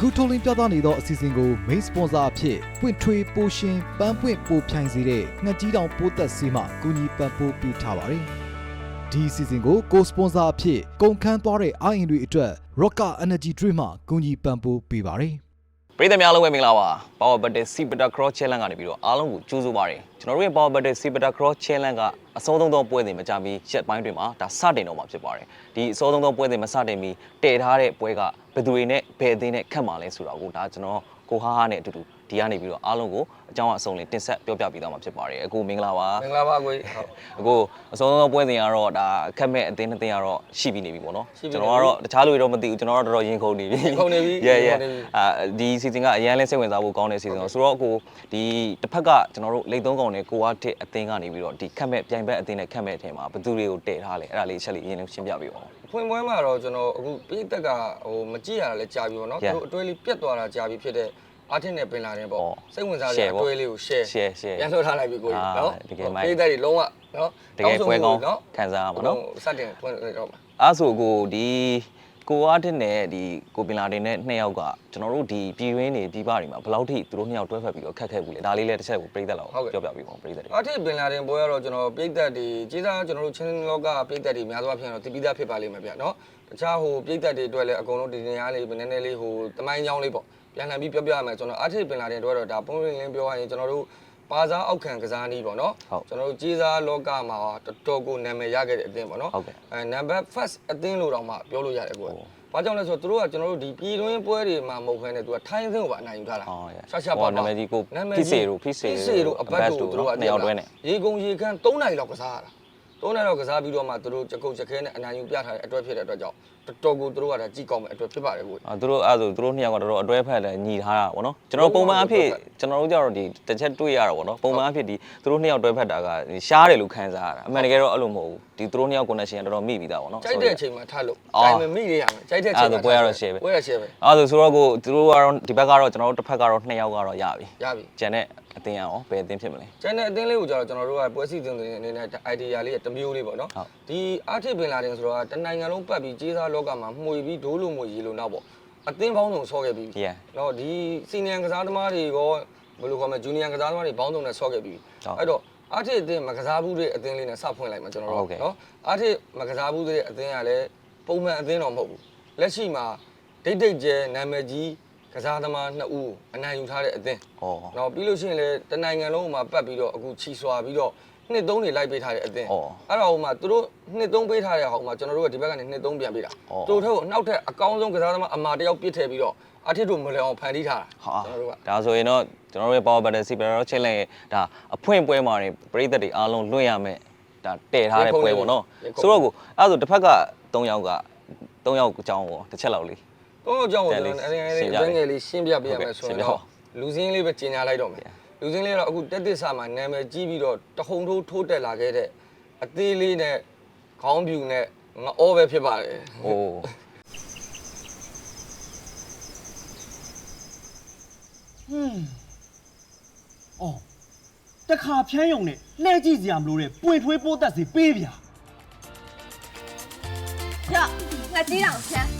ခုထုတ်လင်းပြသနေသောအစီအစဉ်ကို main sponsor အဖြစ်ပွင့်ထွေးပိုရှင်ပန်းပွင့်ပိုဖြိုင်စေတဲ့ငှက်ကြီးတောင်ပိုးသက်ဆေးမှကူညီပံ့ပိုးပေးထားပါတယ်။ဒီအစီအစဉ်ကိုကိုစပွန်ဆာအဖြစ်ကုန်ခန်းသွားတဲ့အာရင်တွေအတွက် Rocker Energy Drink မှကူညီပံ့ပိုးပေးပါတယ်။ ပရိသတ်များအားလုံးပဲမင်္ဂလာပါ Power Battle C Butter Cross Challenge ကနေပြီးတော့အားလုံးကိုကြိုးဆိုပါရစေကျွန်တော်တို့ရဲ့ Power Battle C Butter Cross Challenge ကအစောဆုံးသောပွဲစဉ်မကြမီရက်ပိုင်းတွင်မှာဒါစတင်တော့မှာဖြစ်ပါတယ်ဒီအစောဆုံးသောပွဲစဉ်မစတင်မီတည်ထားတဲ့ပွဲကဘယ်သူတွေနဲ့ဘယ်အသင်းနဲ့ခတ်မှာလဲဆိုတာကိုဒါကျွန်တော်ကိုဟာဟာနဲ့အတူတူ ဒီကနေပြီးတော့အားလုံးကိုအကြောင်းအစုံလေးတင်ဆက်ပြောပြပေးသွားမှာဖြစ်ပါတယ်အခုမင်္ဂလာပါမင်္ဂလာပါကိုကြီးဟုတ်အခုအစောဆုံးသောပွဲစဉ်ကတော့ဒါခက်မဲ့အသင်းနှစ်သင်းကတော့ရှိပြီးနေပြီပေါ့နော်ရှိပြီကျွန်တော်ကတော့တခြားလူတွေတော့မသိဘူးကျွန်တော်ကတော့တော်တော်ရင်ခုန်နေပြီရင်ခုန်နေပြီ yeah ရင် yeah ခုန်နေပြီအာဒီစီစဉ်ကအရန်လဲစိတ်ဝင်စားဖို့ကောင်းတဲ့စီစဉ်တော့ဆိုတော့အခုဒီတစ်ဖက်ကကျွန်တော်တို့လိတ်သုံးကောင်နဲ့ကိုဝါတစ်အသင်းကနေပြီးတော့ဒီခက်မဲ့ပြိုင်ဘက်အသင်းနဲ့ခက်မဲ့အထင်မှာဘယ်သူတွေကိုတည်ထားလဲအဲ့ဒါလေးအချက်လေးအရင်ဆုံးရှင်းပြပေးပါဦးဖွင့်ပွဲမှာတော့ကျွန်တော်အခုပိတ်သက်ကဟိုမကြည့်ရတာလည်းကြာပြီပေါ့နော် Yeah. သူတို့အတွဲလေးပြတ်သွားတာကြာပြီဖြစ်တဲ့ အာထင်နဲ့ပင်လာတယ်ပေါ့အော်စိတ်ဝင်စား Share တဲ့ပေါ့အတွဲလေးကို share share share ပြန်လှည့်ထားလိုက်ပြီကိုကြီးအာနော်တကယ်မိုက်ပိတ်သက်တွေလုံးဝနော်တကယ်ပွဲကောင်းနော်ခံစားရမှာနော် ဟိုစတင်ဖွင့်လိုက်တော့မှာအဲ့ဆိုကိုဒီကိုဝါတစ်နဲ့ဒီကိုပင်လာတင်နဲ့နှစ်ယောက်ကကျွန်တော်တို့ဒီပြည်ရင်းနေပြည်ပတွေမှာဘယ်လောက်ထိသူတို့နှစ်ယောက်တွဲဖက်ပြီးတော့ခက်ခဲဘူးလေဒါလေးလည်းတစ်ချက်ကိုပြိသက်လောက်ပြောပြပေးပါဦးပြိသက်တွေ အာထင်ပင်လာတဲ့ပွဲကတော့ကျွန်တော်ပိတ်သက်တွေကြီးစားကျွန်တော်တို့ချင်းလောကပိတ်သက်တွေများသောအားဖြင့်တော့တပိသားဖြစ်ပါလိမ့်မယ်ဗျနော်တခြားဟိုပိတ်သက်တွေအတွက်လည်းအကုန်လုံးဒီနေရာလေးနည်းနည်းလေးဟိုတမိုင်းကြောင်းလေးပေါ့ ပြန်လှန်ပြီးပြောပြရမယ်ကျွန်တော်အာထင်ပင်လာတဲ့အတွက်တော့ဒါပုံရင်းလင်းပြောရရင်ကျွန်တော်တို့ပါစားအောက်ခံကစားနည်းပေါ့နော်ဟုတ်ကျွန်တော်တို့ကြီးစားလောကမှာတော်တော်ကိုနာမည်ရခဲ့တဲ့အသင်းပေါ့နော်ဟုတ်ကဲ့အဲ number first အသင်းလို့တောင်မှပြောလို့ရတယ်ကိုယ်ဟုတ်ဘာကြောင့်လဲဆိုတော့သူတို့ကကျွန်တော်တို့ဒီပြည်တွင်းပွဲတွေမှာမဟုတ်ဘဲနဲ့သူကထိုင်းအသင်းကိုပါအနိုင်ယူထားတာအော် yeah ရှာရှာပါဟိုနာမည်ကြီးကိုနာမည်ဖိစေတို့ဖိစေဖိစေတို့အပတ်တို့အပတ်တို့သူတို့ကနှစ်ယောက်တွဲနဲ့ရေကုန်ရေခမ်း3နိုင်လောက်ကစားရတာ 3နိုင်လောက်ကစားပြီးတော့မှသူတို့ချက်ကုတ်ချက်ခဲနဲ့အနိုင်ယူပြထားတဲ့အတွက်ဖြစ်တဲ့အတွက်ကြောင့်တော်တော်ကိုသူတို့ကဒါကြည့်ကောင်းမဲ့အတွက်ဖြစ်ပါတယ်ကိုယ်အာသူတို့အဲ့ဒါဆိုသူတို့နှစ်ယောက်ကတော်တော်အတွဲဖက်လည်းညီထားတာဗောနော်ကျွန်တော်ပုံမှန်အဖြစ်ကျွန်တော်တို့ကြတော့ဒီတစ်ချက်တွေ့ရတာဗောနော်ပုံမှန်အဖြစ်ဒီသူတို့နှစ်ယောက်တွဲဖက်တာကရှားတယ်လို့ခံစားရတာအမှန်တကယ်တော့အဲ့လိုမဟုတ်ဘူး ဒီသူတို့နှစ်ယောက် connection ကတော်တော်မိပြီးသားဗောနော်ကြိုက်တဲ့အချိန်မှာထားလို့အော်ဒါပေမဲ့မိနေရမယ်ကြိုက်တဲ့အချိန်မှာအဲ့ဒါဆိုပွဲရတော့ share ပဲပွဲရ share ပဲအဲ့ဒါဆိုဆိုတော့ကိုသူတို့ကတော့ဒီဘက်ကတော့ကျွန်တော်တို့တစ်ဖက်ကတော့နှစ်ယောက်ကတော့ရပြီရပြီကျန်တဲ့အတင်းရအောင်ဘယ်အတင်းဖြစ်မလဲကျန်တဲ့အသင်းလေးကိုကျတော့ကျွန်တော်တို့ကပွဲစီစဉ်တဲ့အနေနဲ့ idea လေးတစ်မျိုးလေးပေါ့နော်ဟုတ်ဒီအာထစ်ပင်လာတယ်ဆိုတော့တနိုင်ငံလုံးပတ်ပြီးကြီးစားလောကမှာမှွေပြီးဒိုးလို့မှွေရေးလို့နောက်ပေါ့အသင်းပေါင်းစုံဆော့ခဲ့ပြီး Yeah နော်ဒီစီနီယံကစားသမားတွေရောဘယ်လိုခေါ်မလဲဂျူနီယံကစားသမားတွေပေါင်းစုံနဲ့ဆော့ခဲ့ပြီးဟုတ်အဲ့တော့ အာထစ်အသင်းမကစားဘူးတဲ့အသင်းလေးနဲ့စဖွင့်လိုက်မှာကျွန်တော်ဟုတ်ကဲ့တို့နော်အာထစ်မကစားဘူးတဲ့အသင်းကလည်းပုံမှန်အသင်းတော့မဟုတ်ဘူးလက်ရှိမှာဒိတ်ဒိတ်ကျဲနာမည်ကြီးကစားသမားနှစ်ဦးအနိုင်ယူထားတဲ့အသင်းဩနော်ပြီးလို့ရှိရင်လည်းတနိုင်ငံလုံးမှာပတ်ပြီးတော့အခုချီဆွာပြီးတော့ နှစ်သုံးတွေလိုက်ပေးထားတဲ့အသင်းဩအဲ့တော့ဟိုမှာသူတို့နှစ်သုံးပေးထားတဲ့ဟောမှာကျွန်တော်တို့ကဒီဘက်ကနေနှစ်သုံးပြန်ပေးတာအော်သူတို့ထက်ကိုနောက်ထပ်အကောင်းဆုံးကစားသမားအမာတယောက်ပြစ်ထည့်ပြီးတော့အထစ်တို့မလဲအောင်ဖန်တီးထားဟာတာကျွန်တော်တို့ကဒါဆိုရင်တော့ကျွန်တော်တို့ရဲ့ power battle super hero challenge ရဲ့ဒါအဖွင့်ပွဲမှာနေပရိသတ်တွေအားလုံးလွှင့်ရမယ်ဒါတည်ထားတဲ့ပွဲပေါ့နော်ဆိုတော့ကိုအဲ့ဒါဆိုတစ်ဖက်က3ယောက်က3ယောက်အကြောင်းကိုတစ်ချက်လောက်လေးတော့အကြောင်းကိုတကျွန်န်တော်လေးအနေရှင်းပြနဲ့ပေးငယ်လေးရှင်းပြပေးရမယ်ဆိုရှရင်င်းပြပါတော့လူစင်းလေးပဲကျင်ညာလိုက်တော့မယ် လူချင်းလေးကတော့အခုတက်တစ်စာမှာနာမည်ကြီးပြီးတော့တဟုန်ထိုးထိုးတက်လာခဲ့တဲ့အသေးလေးနဲ့ခေါင်းပြူနဲ့ငအောပဲဖြစ်ပါတယ်။ဟိုးဟွန်းအော်တခါဖြန်းယုံနဲ့လှဲကြည့်စရာမလိုတဲ့ပွင့်ထွေးပိုးသက်စီပေးဗျာ။ကြောက်ငါတီးတောင်ချမ်း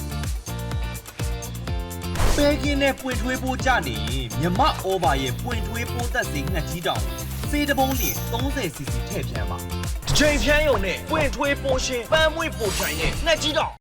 ပဲကင်းနဲ့ပွင့်ထွေးပိုးကြနေရင်မြမဩဘာရဲ့ပွင့်ထွေးပိုးသက်စီငှက်ကြီးတောင်စေးတပုံးလျင် 30cc ထည့်ဖြန်းပါချိန်ဖြန်းယုံနဲ့ပွင့်ထွေးပိုးရှင်ပန်းမွေ့ပို့ထိုင်ရဲ့ငှက်ကြီးတောင်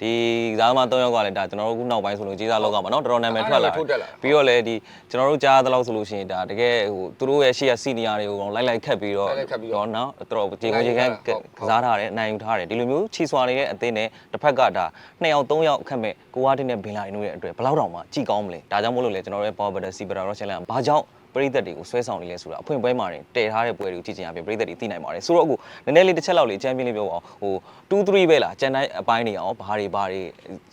ဒီဇာတ်မ3ယောက်ကလည်းဒါကျွန်တော်တို့ခုနောက်ပိုင်းဆိုလို့ကြီးစားလောက်ကမှာเนาะတော်တော်နာမည်ထွက်လာ အဲ့ဒါလည်းထုတ်တက်လာ ပြီးတော့လည်းဒီကျွန်တော်တို့ကြားသလောက်ဆိုလို့ရှိရင်ဒါတကယ်ဟိုသူတို့ရဲ့ရှေ့ရစီနီယာတွေကိုလိုက်လိုက်ခတ်ပြီးတော့ လိုက်လိုက်ခတ်ပြီးတော့ เนาะတော်တော်ကြေကုန်ကြေခန့် ဟုတ်ဟုတ် ကစားထားတယ်အနိုင်ယူထားတယ်ဒီလိုမျိုးချီဆွာနေတဲ့အသင်းနဲ့တစ်ဖက်ကဒါ2ယောက်3ယောက်အခက်မဲ့ကိုဝါတင်နဲ့ဘင်လာရင်တို့ရဲ့အတွက်ဘယ်လောက်တောင်မှကြည်ကောင်းမလဲဒါကြောင့်မို့လို့လေကျွန်တော်တို့ရဲ့ Power Battle Super Rock Challenge ဘာကြောင့်ပ ရိသတ်တွေကိုဆွဲဆောင်နေလဲဆိုတာအဖွင့်ပွဲမှာတင်တည်ထားတဲ့ပွဲတွေကိုကြည့်ချင်ရပြင်ပရိသတ်တွေသိနိုင်ပါတယ်ဆိုတော့အခုနည်းနည်းလေးတစ်ချက်လောက်လေးအချမ်းပြင်းလေးပြောပါအောင်ဟို2 3ပဲလားကျန်တဲ့အပိုင်းတွေအောင်ဘာတွေဘာတွေ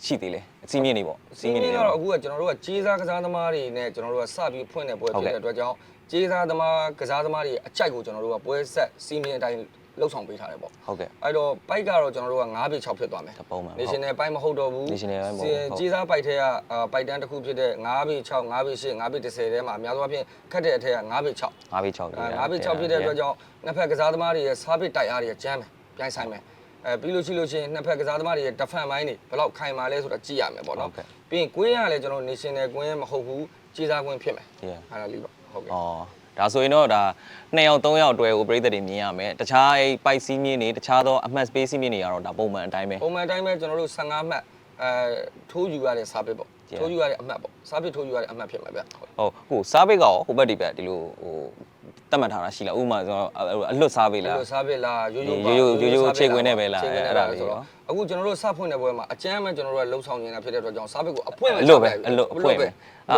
ရှိသေးလဲအစီအမြင့်တွေပေါ့စီမင်းကတော့အခုကကျွန်တော်တို့ကကြေးစားကစားသမားတွေနဲ့ကျွန်တော်တို့ကစပြီးဖွင့်တဲ့ပွဲဟုတ်ဖြစ်ကဲ့တဲ့အတွက်ကြောင့်ကြေးစားသမားကစားသမားတွေအကြိုက်ကိုကျွန်တော်တို့ကပွဲဆက်စီမင်းအတိုင်း လှုပ်ဆောင်ပေးထားတယ်ပေါ့ဟုတ်ကဲ့အဲ့တော့ပိုက်ကတော့ကျွန်တော်တို့က9ပေ6ဖြစ်သွားမယ်ဒါပုံမှန် National ပိုက်မဟုတ်တော့ဘူး National ပိုက်မဟုတ်ဘူးဟုတ်ကြေးစားပိုက်ထဲကအာပိုက်တန်းတစ်ခုဖြစ်တဲ့9ပေ6 9ပေ8 9ပေ10ထဲမှာအများဆုံးအဖြစ်ခတ်တဲ့အထက်က9ပေ6 5ပြီး6 9ပေ6ဖြစ်တဲ့အတွက်ကြောင့်နှစ်ဖက်ကစားသမားတွေရဲ့စားပစ်တိုက်အားတွေကကျမ်းမယ်ပြိုင်ဆိုင်မယ်အဲပြီးလို့ရှိလို့ရှိရင်နှစ်ဖက်ကစားသမားတွေရဲ့ defense ပိုင်းတွေဘယ်လောက်ခိုင်မာလဲဆိုတာကြည့်ရမယ်ပေါ့နော်ဟုတ်ကဲ့ပြီးရင်ကွင်းရလည်းကျွန်တော် national ကွင်းရမဟုတ်ဘူးကြီးစားကွင်းဖြစ်မယ် Yeah. အဲ့ဒါလေးပေါ့ဟုတ်ကဲ့ဩ ဒါဆိုရင်တော့ဒါ2ယောက်3ယောက်အတွဲကိုပြည်သက်တွေမြင်ရမယ်တခြားအဲ့ပိုက်စီးမြင့်နေတခြားသောအမှတ် space စီးမြင့်တွေကတော့ဒါပုံမှန်အတိုင်းပဲပုံမှန်အတိုင်းပဲကျွန်တော်တို့15မှတ်အဲထိုးယူရတဲ့စာပစ်ပေါ့ Yeah. ထိုးယူရတဲ့အမှတ်ပေါ့စာပစ်ထိုးယူရတဲ့အမှတ်ဖြစ်မှာဗျဟုတ်ဟုတ်ကိုစားပိတ်ကရောဟိုဘက်ဒီဘက်ဒီလိုဟိုတတ်မှတ်ထားတာရှိလားဥပမာဆိုတော့အလွတ်စားပိတ်လားအဲ့လိုစားပစ်လားရိုးရိုးရိုးရိုးရိုးရိုးစားပစ်ခြေခွင်းနဲ့ပဲလားခြေခွင်းအဲ့နဲ့ဒါပဲလေးဆိုရောတအခုကျွန်တော်တို့စဖွင့်တဲ့ပွဲမှာအကျမ်းပဲကျွန်တော်တို့ကလှုပ်ဆောင်နေတာဖြစ်တဲ့အတွက်ကြောင့်စားပစ်ကိုအပွင့် အလွတ်ပဲအလွတ်အဖွင့်ပဲအဲ့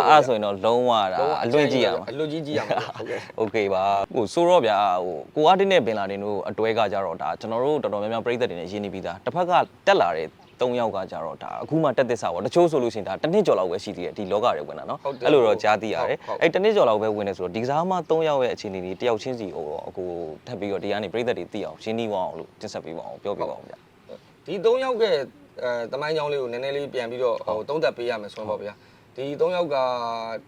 အဲ့ဆိုရင်တော့လုံးဝဒါ လုံးဝ အလွတ်ကြည့်ရမှာ အလွတ်ကြီးကြည့်ရမှာဟုတ်ကဲ့ โอเคပါဟိုဆိုတော့ဗျာဟိုကိုအားတင်းနဲ့ပင်လာတင်တို့အတွဲကကြတော့ဒါကျွန်တော်တို့တော်တော်များများပြည်သက်တွေနဲ့ရင်းနေပြီးသားတစ်ဖက်ကတက်လာတဲ့၃ယောက်ကကြတော့ဒါအခုမှတက်သစ္စာပေါ့တချို့ဆိုလို့ရှိရင်ဒါတစ်နှစ်ကျော်လောက်ပဲရှိသေးတယ်ဒီလောကတွေဝင်တာเนาะ ဟုတ်တယ် အဲ့လိုတော့ကြားသိရတယ် ဟုတ်ဟုတ် အဲ့တစ်နှစ်ကျော်လောက်ပဲဝင်နေဆိုတော့ဒီကစားမ၃ယောက်ရဲ့အခြေအနေတွေတယောက်ချင်းစီဟိုတော့အခုထပ်ပြီးတော့ဒီကနေပြည်သက်တွေသိအောင်ရှင်းနှီးအောင်လို့တင်ဆက်ပေးပါအောင်ပြောပြပါအောင်ဗျာ ဒီ၃ယောက်ကအဲတမိုင်းကြောင်းလေးကိုနည်းနည်းလေးပြန်ပြီးတော့ဟိုသုံးသက်ပေးရမယ်ဆိုရင်ပေါ့ဗျာဒီ၃ယောက်က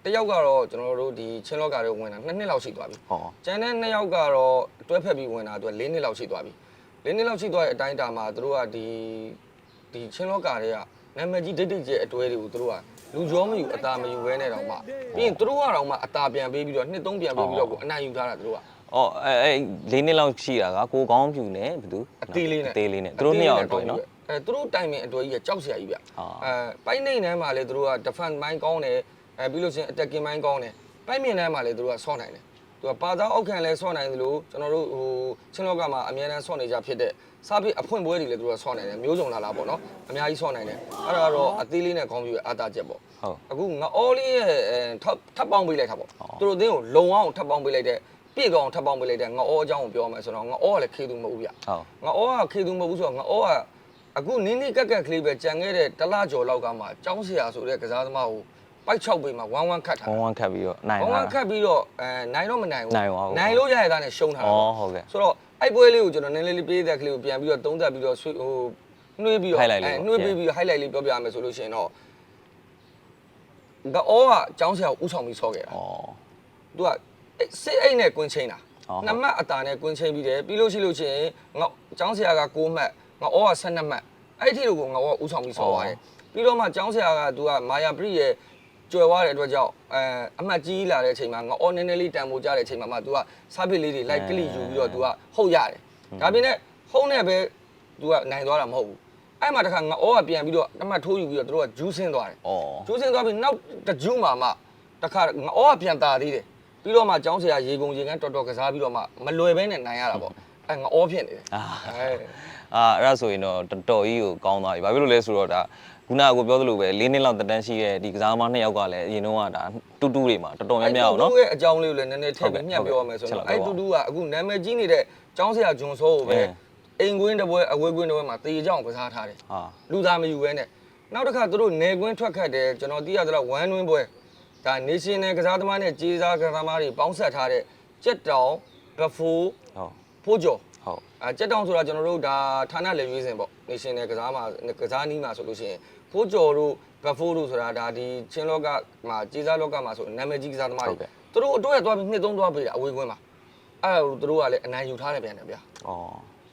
တစ်ယောက်ကတော့ကျွန်တော်တို့ဒီချင်းလော့ကာတွေဝင်တာ2နှစ်လောက်ရှိသွားပြီဟောကျန်တဲ့2ယောက်ကတော့တွဲဖက်ပြီးဝင်တာသူက4နှစ်လောက်ရှိသွားပြီ4နှစ်လောက်ရှိသွားတဲ့အတိုင်းအတာမှာသူတို့ကဒီဒီချင်းလော့ကာတွေကနာမည်ကြီးဒိတ်ဒိတ်ကျဲအတွဲတွေကိုသူတို့ကလူကြောမယူအသာမယူဘဲနဲ့တော့မှပြီးရင်သူတို့ကတော့မှအသာပြန်ပေးပြီးတော့နှစ်သုံးပြန်ပေးပြီးတော့ကိုအနိုင်ယူထားတာသူတို့က အော်အဲအဲလေးနှစ်လောက်ရှိတာကကိုကောင်းပြူနဲ့ဘယ်သူအသေးလေးနဲ့အသေးလေးနဲ့သူတို့နှစ်ယောက်တွေ့နော်အဲသူတို့တိုင်ပင်အတော်ကြီးကကြောက်စရာကြီးဗျအဲပိုက်နှိမ့်နှမ်းမှာလည်းသူတို့က defend မိုင်းကောင်းတယ်အဲပြီးလို့ရှိရင် attacking မိုင်းကောင်းတယ်ပိုက်မြင်နှမ်းမှာလည်းသူတို့ကဆော့နိုင်တယ်သူကပါသားအောက်ခံလဲဆော့နိုင်သလိုကျွန်တော်တို့ဟိုချင်းလောကမှာအများအားဆော့နေကြဖြစ်တဲ့စားပြအဖွင့်ပွဲတွေလည်းသူတို့ကဆော့နိုင်တယ်မျိုးစုံလာလာပေါ့နော်အများကြီးဆော့နိုင်တယ်အဲ့ဒါကတော့အသေးလေးနဲ့ကောင်းပြူရဲ့အာသာချက်ပေါ့ဟုတ်အခုငါအော်လေးရဲ့ထပ်ထပ်ပေါင်းပေးလိုက်တာပေါ့သူတို့အသင်းကိုလုံအောင်ထပ်ပေါင်းပေးလိုက်တဲ့ ပြည့်ကောင်ထပ်ပေါင်းပေးလိုက်တဲ့ငအောအကြောင်းကိုပြောမယ်ဆိုတော့ငအောကလည်းခေသူမဟုတ်ဘူးဗျဟုတ်ငါအောကခေသူမဟုတ်ဘူးဆိုတော့ငါအောကအခုနင်းနေကက်ကက်ကလေးပဲကြံခဲ့တဲ့တလားကျော်လောက်ကမှចောင်းဆရာဆိုတဲ့ကစားသမားကိုပိုက်6ပေမှာဝမ်းဝမ်းခတ်ထားဝန်းဝန်းခတ်ပြီးတော့နိုင်ဝမ်းဝလာမ်းခတ်ပြီးတော့အဲနိုင်တော့မနိုင်ဘူးနိုင်ပါဘူးနိုင်လို့ရရတဲ့နဲ့ရှုံးထားတာဩပေါ့ဟုတ်ကဲ့ဆိုတော့အဲ့ပွဲလေးကိုကျွန်တော်နည်းနည်းလေးပေးတဲ့ကလေးကိုပြန်ပြီးတော့သုံးသပ်ပြီးတော့ဆွေးဟိုနှွေးပြီးတော့ Highlight လေးပေါ့နှွေးပြီးပြီးတော့ highlight လေးပြောပြရမယ်ဆိုလို့ရှိရင်တော့ငါအောကចောင်းဆရာကိုဥဆောင်ပြီးဆော့ခဲ့တာဩသူကအဲ့ စစ်အိတ်နဲ့ကွင်းချင်းတာ ဟုတ်ဟုတ် နှစ်မှတ်အတာနဲ့ကွင်းချင်းပြီးတယ်ပြီးလို့ရှိလို့ရှိရင်ငါចောင်းဆရာက6မှတ်ငါအောက12မှတ်အဲ့ဒီလိုကိုငါအောကဥဆောင်ပြီးဆော့သွားတယ်ပြီးတော့မှចောင်းဆရာကသူကမာယာပရိရဲ့ကျွယ်သွားတဲ့အတွက်ကြောင့်အဲအမှတ်ကြီးလာတဲ့အချိန်မှာငါအောနည်းနည်းလေးတန်ဖိုးကြတဲ့အချိန်မှာမှ तू ကစားပစ်လေးတွေလိုက်ကလိယူပြီးတော့ तू ကဟုတ်ရတယ်ဒါပေမဲ့ဟုတ်နဲ့ပဲ तू ကနိုင်သွားတာမဟုတ်ဘူးအဲ့မှာတခါငါအောကပြန်ပြီးတော့အမှတ်ထိုးယူပြီးတော့သူတို့ကဂျူးဆင်းသွားတယ် ဩ ကျိုးစင်သွားပြီးနောက်တစ်ဂျူးမှာမှတခါငါအောကပြန်တာသေးတယ် ပြီးတော့မှကျောင်းဆရာရေကုန်ရေကန်းတော်တော်ကစားပြီးတော့မှမလွယ်ဘဲနဲ့နိုင်ရတာပေါ့အဲငါအောဖြစ်နေတယ်အာအဲအာအဲ့ဒါဆိုရင်တော့တော်တော်ကြီးကိုကောင်းသွားပြီဘာဖြစ်လို့လဲဆိုတော့ဒါခုနကကိုပြောသလိုပဲ၄နှစ်လောက်တက်တန်းရှိရဲ့ဒီကစားသမားနှစ်ယောက်ကလည်းအရင်တော့ကဒါတူတူတွေမှာတော်တော်များများအောင်နော်တူရဲ့အကြောင်းလေးကိုလည်းနည်းနည်းထည့်ပြီးညှပ်ပြောရမယ်ဆိုဟုတ်တော့ကဲ့အဲတူတူကအခုနာမည်ကြီးနေတဲ့ကျောင်းဆရာဂျွန်ဆိုးကိုပဲအင်းအိမ်ကွင်းတစ်ပွဲအဝေးကွင်းတစ်ပွဲမှာတေချောင်းကစားထားတယ်ဟာလူသားမယူဘဲနဲ့နောက်တစ်ခါသူတို့နေကွင်းထွက်ခတ်တယ်ကျွန်တော်သိရသလောက်ဝမ်းတွင်းပွဲ ဒါ national ကစားသမားနဲ့ကြေးစားကစားသမားတွေပေါင်းဆက်ထားတဲ့ကြက်တောင်ဘဖိုးဟုတ်ဖိုးကျော်ဟုတ်အဲကြက်တောင်ဆိုတာကျွန်တော်တို့ဒါဌာနလေရွေးစင်ပေါ့ national ကစားမှာကစားနီးမှာဆိုလို့ရှိရင်ဖိုးကျော်တို့ဘဖိုးတို့ဆိုတာဒါဒီချင်းလောကမှာကြေးစားလောကမှာဆိုနာမည်ကြီးကစားသမားဟုတ်တွေကဲ့သူတို့အတွက်သွားပြီးနှစ်သုံးသွားပေးတာအဝေးကွင်းမှာအဲ့ဒါကိုသူတို့ကလည်းအနိုင်ယူထားတယ်ပြန်တယ်ဗျာဩ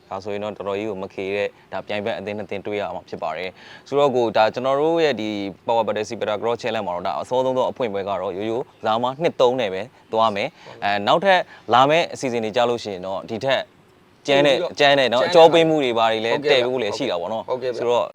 ဒါဆိုရင်တော့တော်တော်ကြီးကိုမခေတဲ့ဒါပြိုင်ဘက်အသင်းနှစ်သင်းတွေ့ရအောင်ဖြစ်ပါတယ်ဆိုတော့ကိုဒါကျွန်တော်တို့ရဲ့ဒီ Power Battle Super Cross Challenge မှာတော့ဒါအစောဆုံးသောအဖွင့်ပွဲကတော့ရိုးရိုးဇာမနှစ်3နဲ့ပဲသွားမယ်အဲနောက်ထပ်လာမယ့်အစီအစဉ်တွေကြားလို့ရှိရင်တော့ဒီထက်ကျန်းတဲ့ကျန်းတဲ့เนาะအကျော်ပေးမှုတွေဘာတွေလဲတည်ဖို့လည်းရှိတာပေါ့နော် ဟုတ်ကဲ့ဗျ ဆိုတော့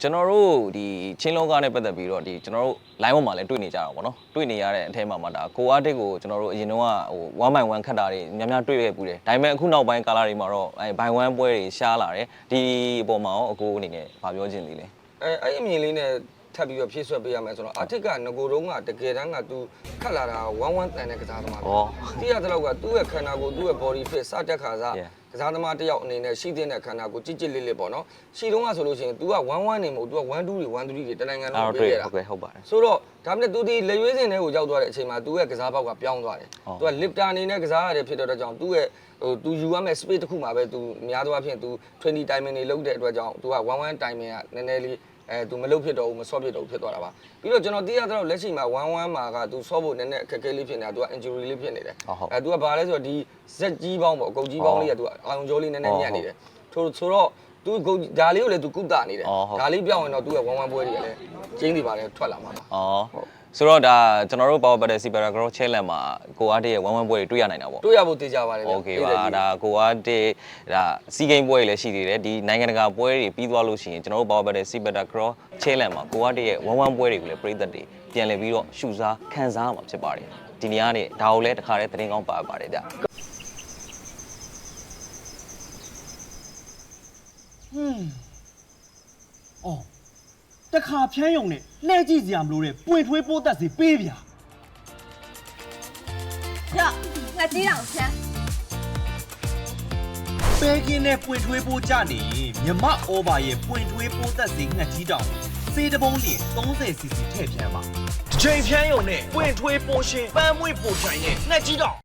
ကျွန်တော်တို့ဒီချင်းလောကနဲ့ပတ်သက်ပြီးတော့ဒီကျွန်တော်တို့ line ပေါ်မှာလည်းတွေ့နေကြတာပေါ့နော်တွေ့နေရတဲ့အထဲမှာမှဒါကိုအားတစ်ကိုကျွန်တော်တို့အရင်တော့ဟို1 by 1ခတ်တာတွေများများတွေ့ခဲ့ပူတယ်ဒါပေမဲ့အခုနောက်ပိုင်းကာလတွေမှာတော့အဲ by 1ပွဲတွေရှားလာတယ်ဒီအပေါ်မှာရောအကိုအနေနဲ့ဗာပြောချင်သေးလဲအဲအဲ့အမြင်လေးနဲ့ထပ်ပြီးတော့ဖြည့်ဆွက်ပေးရမယ်ဆိုတော့အာတစ်ကငကိုတုံးကတကယ်တမ်းက तू ခတ်လာတာဝမ်းဝမ်းတန်တဲ့ကစားသမားပဲဟောတိရတဲ့လောက်ကသူ့ရဲ့ခန္ဓာကိုယ်သူ့ရဲ့ body fit စတက်ခါစား Yeah. ကစားသမားတစ်ယောက်အနေနဲ့ရှိတဲ့ခန္ဓာကိုကြစ်ကြစ်လေးလေးပေါ့နော်ရှိတုန်းကဆိုလို့ရှိရင် तू က1-1နေမဟုတ် तू က1-2တွေ1-3တွေတနိုင်ငံ အဲ့ လုံး တော့ ပေး တွေ့ ရ ရ တာ ဟုတ်ကဲ့ဟုတ်ပါတယ် ဆိုတော့ဒါပေမဲ့ तू ဒီလက်ရွေးစင်တွေကိုရောက်သွားတဲ့အချိန်မှာ तू ရဲ့ကစားပေါက်ကပြောင်းသွားတယ် ဟုတ် तू က lifter အနေနဲ့ကစားရတဲ့ဖြစ်တော့တဲ့ကြောင့် तू ရဲ့ဟို तू ယူရမယ့် space တစ်ခုမှာပဲ तू များသောအားဖြင့် तू 20 timing တွေလုပ်တဲ့အတွက်ကြောင့် तू က1-1 timing ကနည်းနည်းလေး အဲသူမလုပ်ဖြစ်တော့ဘူးမဆော့ဖြစ်တော့ဘူးဖြစ်သွားတာပါပြီးတော့ကျွန်တော်သိရတော့လက်ရှိမှာ11မှာကသူဆော့ဖို့နည်းနည်းအခက်အခဲလေးဖြစ်နေတာသူက injury လေးဖြစ်နေတယ်အဲသူကဘာလဲဆိုတော့ဒီဇက်ကြီးပေါင်းပေါ့အကုတ်ကြီးပေါင်းလေးကသူကအာရုံကြောလေးနည်းနည်းညံ့နေတယ်ထို့ဆိုတော့သူကုတ်ဒါလေးကိုလည်းသူကုသနေတယ်ဒါလေးပြောင်းရင်တော့သူက11ပွဲတွေကလည်းကျင်းနေပါတယ်ထွက်လာမှာပါအော်ဟုတ် ဆိုတော့ဒါကျွန်တော်တို့ Power Battle Super Grow Challenge မှာကိုအားတရဲ့ဝမ်ဝမ်ပွဲတွေတွေ့ရနိုင်တာပေါ့ တွေ့ရဖို့တေချာပါတယ်ဗျ Okay ပါဒါကိုအားတဒါစီဂိမ်းပွဲတွေလည်းရှိသေးတယ်ဒီနိုင်ငံတကာပွဲတွေပြီးသွားလို့ရှိရင်ကျွန်တော်တို့ Power Battle Super Grow Challenge မှာကိုအားတရဲ့ဝမ်ဝမ်ပွဲတွေကိုလည်းပြည်သက်တွေပြန်လည်ပြီးတော့ရှုစားခံစားမှာဖြစ်ပါတယ်ဒီနေရာကနေဒါကိုလည်းတစ်ခါတည်းသတင်းကောင်းပါပါတယ်ဗျဟွန်းအော် တခါဖြန်းယုံနဲ့လှဲကြည့်စရာမလိုတဲ့ပွင့်ထွေးပိုးသက်စီပေးဗျာညငါတီးတောင်ချမ်းပဲကင်းနဲ့ပွင့်ထွေးပိုးကြနေရင်မြမအောဘာရဲ့ပွင့်ထွေးပိုးသက်စီငှက်ကြီးတောင်စေးတပုံးလျင် 30cc ထည့်ဖြန်းပါတစ်ချိန်ဖြန်းယုံနဲ့ပွင့်ထွေးပိုးရှင်ပန်းမွေ့ပိုချိုင်နဲ့ငှက်ကြီးတောင်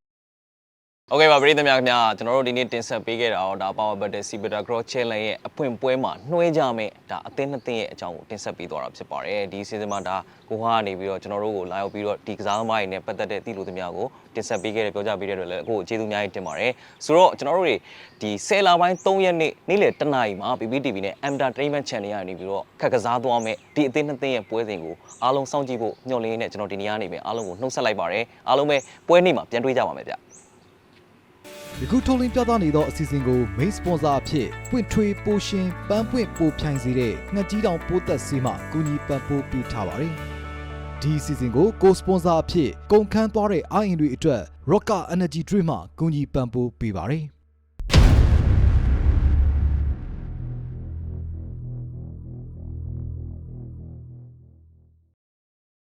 โอเคပါပရိသတ်များခင်ဗျာကျွန်တော်တို့ဒီနေ့တင်ဆက်ပေးခဲ့တာတော့ဒါ Power Battle Super Grow Challenge ရဲ့အဖွင့်ပွဲမှာနှွှဲကြမဲ့ဒါအသင်းနှစ်သင်းရဲ့အကြောင်းကိုတင်ဆက်ပေးသွားတာဖြစ်ပါတယ်ဒီ season မှာဒါကိုဟာကနေပြီးတော့ကျွန်တော်တို့ကိုလာရောက်ပြီးတော့ဒီကစားသမားတွေနဲ့ပတ်သက်တဲ့တည်လို့သမျှကိုတင်ဆက်ပေးခဲ့တယ်ပြောကြပေးတဲ့အတွက်လည်းအခုကျေးဇူးအများကြီးတင်ပါတယ်ဆိုတော့ကျွန်တော်တို့တွေဒီ10လပိုင်း3ရက်နေ့နေ့လယ်တနာရီမှာ PPTV နဲ့ Entertainment Channel ရနေပြီးတော့ခက်ကစားသွားမဲ့ဒီအသင်းနှစ်သင်းရဲ့ပွဲစဉ်ကိုအားလုံးစောင့်ကြည့်ဖို့ညွှန်လင်းနဲ့ကျွန်တော်ဒီနေ့ကနေပဲအားလုံးကိုနှုတ်ဆက်လိုက်ပါတယ်အားလုံးပဲပွဲနေ့မှာပြန်တွေ့ကြပါမယ်ဗျ ယခုထုတ်လင်းပြသနေသောအစီအစဉ်ကို main sponsor အဖြစ်ပွင့်ထွေးပိုရှင်ပန်းပွင့်ပိုဖြိုင်စေတဲ့ငှက်ကြီးတောင်ပိုးသက်ဆေးမှကူညီပံ့ပိုးပေးထားပါတယ်။ဒီအစီအစဉ်ကိုကိုစပွန်ဆာအဖြစ်ကုန်ခန်းသွားတဲ့အာရင်တွေအတွက် Rocker Energy Drink မှကူညီပံ့ပိုးပေးပါတယ်။